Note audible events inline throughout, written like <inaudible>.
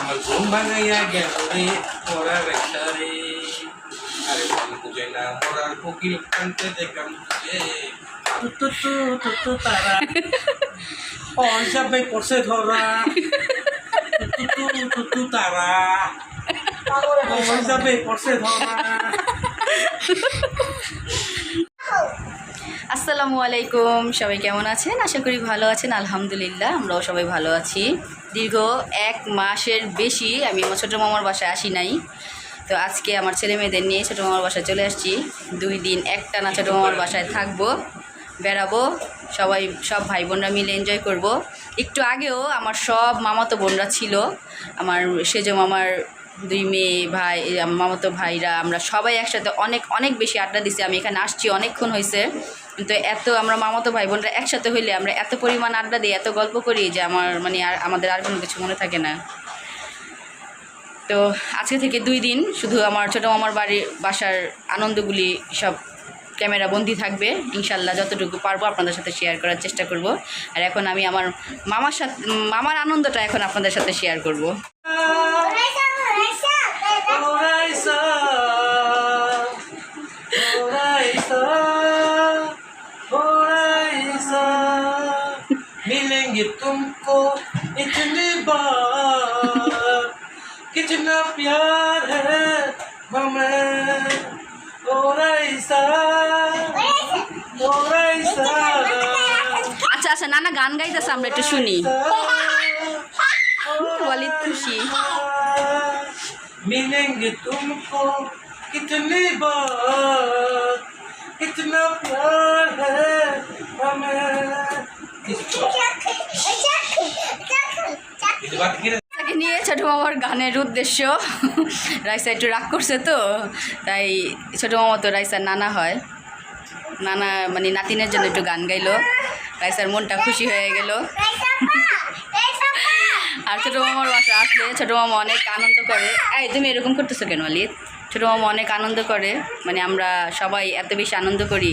আমার ঘুম ভাঙাইয়া গেল রে মরার একটা রে আরে মন বুঝে না মরার কোকিল কানতে দেখাম তুঝে তু তু তু তু তারা পয়সা ভাই পড়ছে ধরা তু আসসালামু আলাইকুম। সবাই কেমন আছেন? আশা করি ভালো আছেন। আলহামদুলিল্লাহ, আমরাও সবাই ভালো আছি। দীর্ঘ এক মাসের বেশি আমি আমার ছোটো মামার বাসায় আসি নাই। তো আজকে আমার ছেলে মেয়েদের নিয়ে ছোটো মামার বাসায় চলে আসছি। দুই দিন একটা না ছোটো মামার বাসায় থাকব, বেড়াবো, সবাই, সব ভাই বোনরা মিলে এনজয় করব। একটু আগেও আমার সব মামাতো বোনরা ছিল। আমার সেজো মামার দুই মেয়ে, ভাই মামাতো ভাইরা, আমরা সবাই একসাথে অনেক অনেক বেশি আড্ডা দিছি। আমি এখানে আসছি, অনেকক্ষণ হয়েছে কিন্তু এত আমরা মামাতো ভাই বোনরা একসাথে হইলে আমরা এত পরিমাণ আড্ডা দিই এত গল্প করি যে আমার মানে আর আমাদের আর কোনো কিছু মনে থাকে না। তো আজকে থেকে দুই দিন শুধু আমার ছোটো মামার বাড়ির বাসার আনন্দগুলি সব ক্যামেরা বন্দি থাকবে। ইনশাল্লাহ যতটুকু পারব আপনাদের সাথে শেয়ার করার চেষ্টা করব। আর এখন আমি আমার মামার সাথে, মামার আনন্দটা এখন আপনাদের সাথে শেয়ার করব। मिलेंगे तुमको इतनी बार कितना प्यार है हमें horizon, horizon, আচ্ছা আচ্ছা নানা গান গাইতেছে আমরা একটু শুনি ওয়ালিদ খুশি मिलेंगे तुमको कितनी बार कितना प्यार है हमें তাকে নিয়ে ছোটো মামার গানের উদ্দেশ্য। রাইসা একটু রাগ করছে তো, তাই ছোটো মামা তো রাইসার নানা হয়। নানা মানে নাতিনের জন্য একটু গান গাইলো। রাইসার মনটা খুশি হয়ে গেল। আর ছোটো মামার বাসা আসলে ছোটো মামা অনেক আনন্দ করে। এই, তুমি এরকম করতেছো কেন অলিত ছোটো মামা অনেক আনন্দ করে। মানে আমরা সবাই এত বেশি আনন্দ করি।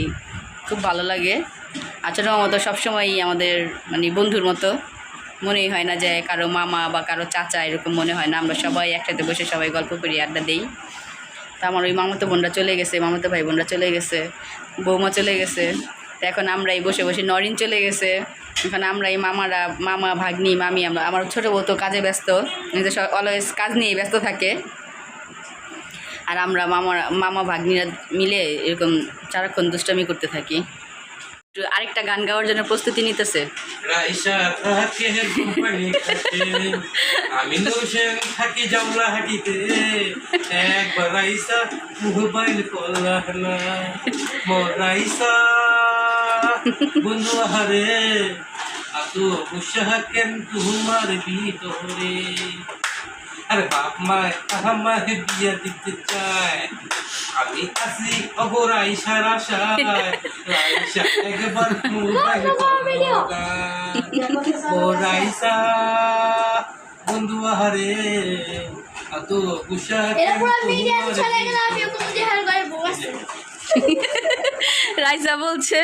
খুব ভালো লাগে। আর ছোটো মামা তো সবসময়ই আমাদের মানে বন্ধুর মতো। মনেই হয় না যে কারও মামা বা কারও চাচা এরকম মনে হয় না। আমরা সবাই একসাথে বসে সবাই গল্প করি, আড্ডা দিই। তা আমার ওই মামাতো বোনরা চলে গেছে, মামাতো ভাই বোনরা চলে গেছে, বৌমা চলে গেছে। তো এখন আমরাই বসে বসে নরিন চলে গেছে। এখন আমরা এই মামারা, মামা, ভাগ্নি, মামি, আমরা, আমার ছোটো বউ তো কাজে ব্যস্ত অলওয়েজ কাজ নিয়ে ব্যস্ত থাকে। আর আমরা মামারা মামা, ভাগ্নিরা মিলে এরকম সারাক্ষণ দুষ্টামি করতে থাকি। আরেকটা গান গাওয়ার জন্য প্রস্তুতি নিতেছে। রাইসা থাকে কোম্পানি খাতে। আমি নোশেন থাকি জামলা হাটিতে। একবার রাইসা মোবাইল করলাম না মোর রাইসা, বন্ধু হারে আতো বুসাহ কেন তোমার ভিতরে আরে বাপ মা আমার বিয়া দিতে চায়। আমি আসি অগর আইসার আশায় রাইসা একবার মোবাইল ও রাইসা বন্ধু আহারে। আতো গুসা <laughs> রাইসা বলছে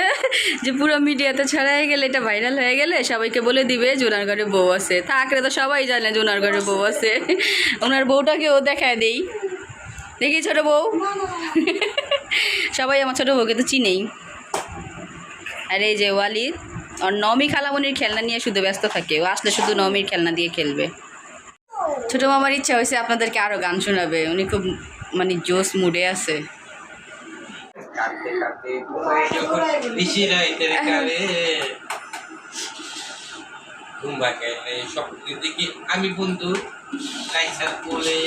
যে, পুরো মিডিয়াতে ছড়াই গেলে এটা ভাইরাল হয়ে গেলে সবাইকে বলে দিবে জোনার ঘরে বউ আছে। থাকলে তো সবাই জানে জোনার ঘরে বউ আছে। ওনার বউটাকেও দেখায় দেই। দেখি ছোট বউ। সবাই আমার ছোট বউকে তো চিনেই। আর এই যে ওয়ালিদ আর নমি খালামনির খেলনা নিয়ে শুধু ব্যস্ত থাকে। ও আসলে শুধু নমির খেলনা দিয়ে খেলবে। ছোটো মামার ইচ্ছা হয়েছে আপনাদেরকে আরও গান শোনাবে। উনি খুব মানে জোস মুডে আছে। কাঁদতে কাঁদতে যখন নিশি কালে ঘুমবা গেলে স্বপ্ন দেখি আমি বন্ধু রাইসার কোলে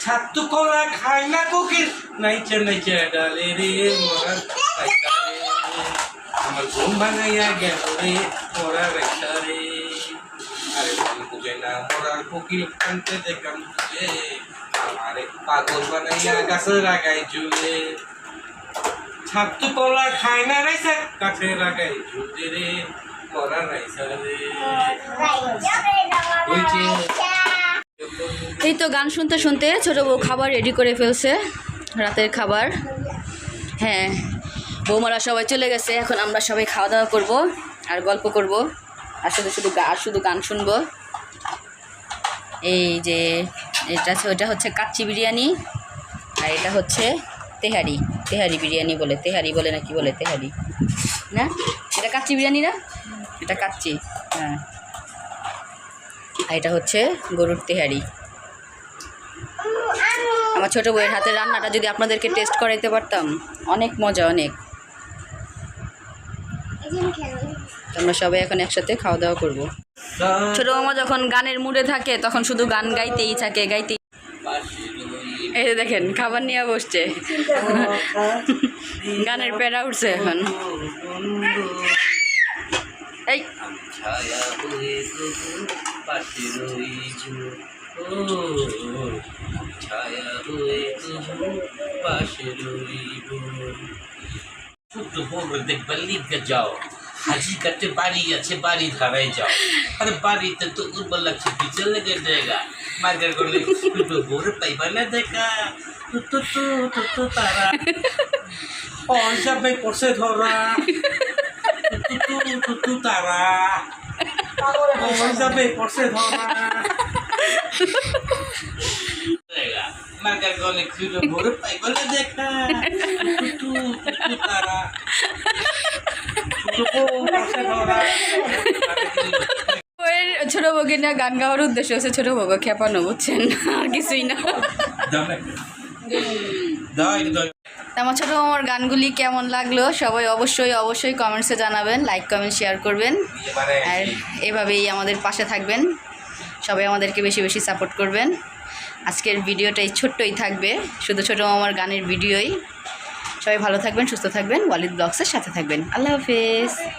ছাত্র কলা খায় না কোকিল নাইচা নাইচা ডালে রে মরার আমার ঘুম ভাঙাইয়া গেল রে মরার রাইসা রে আরে বুঝে না মরার কোকিল কানতে দেখাম তুঝে আমারে পাগল বানাইয়া গাছের আগায় ঝুলে ছাত্র কলা খায় না রাইসা ঝুলে রে রাইসা রে। এই তো গান শুনতে শুনতে ছোটো বউ খাবার রেডি করে ফেলছে রাতের খাবার। হ্যাঁ বৌমারা সবাই চলে গেছে এখন আমরা সবাই খাওয়া দাওয়া করব আর গল্প করব। আর শুধু শুধু আর শুধু গান শুনব। এই যে এটা ওটা হচ্ছে কাচ্চি বিরিয়ানি আর এটা হচ্ছে তেহারি তেহারি বিরিয়ানি বলে, তেহারি বলে না কি বলে তেহারি? না? এটা কাচ্চি বিরিয়ানি না? এটা কাচ্চি হ্যাঁ। এটা হচ্ছে গরুর তেহারি। আমার ছোটো বইয়ের হাতের রান্নাটা যদি আপনাদেরকে টেস্ট করাইতে পারতাম, অনেক মজা, অনেক। আমরা সবাই এখন একসাথে খাওয়া দাওয়া করব। ছোটো মামা যখন গানের মুডে থাকে, তখন শুধু গান গাইতেই থাকে, গাইতেই এই দেখেন, খাবার নিয়ে বসছে। গানের প্যারা উঠছে এখন। এই। ছায়া পাশে রইব শুদ্ধ বলবে দেখবে লিখে যাও। হাজি কাটে বাড়ি আছে বাড়ি ধারায় যাও। আরে বাড়িতে তো উর্বর লাগছে পিছে লেগে জায়গা মার্কেট করলে বোর পাইবা না দেখা। তু তু তু তু তারা। পড়ছে ধরা। তারা। পড়ছে ধরা। মার্কেট করলে না দেখা তু তু তু তু তারা দুটো পড়ছে ধরা বউয়ের ছোটো বউকে না গান গাওয়ার উদ্দেশ্য হচ্ছে ছোটো বউকে খেপানো, বুঝছেন? আর কিছুই না। আমার ছোটো মামার গানগুলি কেমন লাগল? সবাই অবশ্যই অবশ্যই কমেন্টসে জানাবেন লাইক কমেন্ট শেয়ার করবেন। আর এভাবেই আমাদের পাশে থাকবেন। সবাই আমাদেরকে বেশি বেশি সাপোর্ট করবেন। আজকের ভিডিওটাই ছোট্টই থাকবে, শুধু ছোটো মামার গানের ভিডিওই। সবাই ভালো থাকবেন, সুস্থ থাকবেন। ওয়ালিদ ব্লগসের সাথে থাকবেন। আল্লাহ হাফেজ।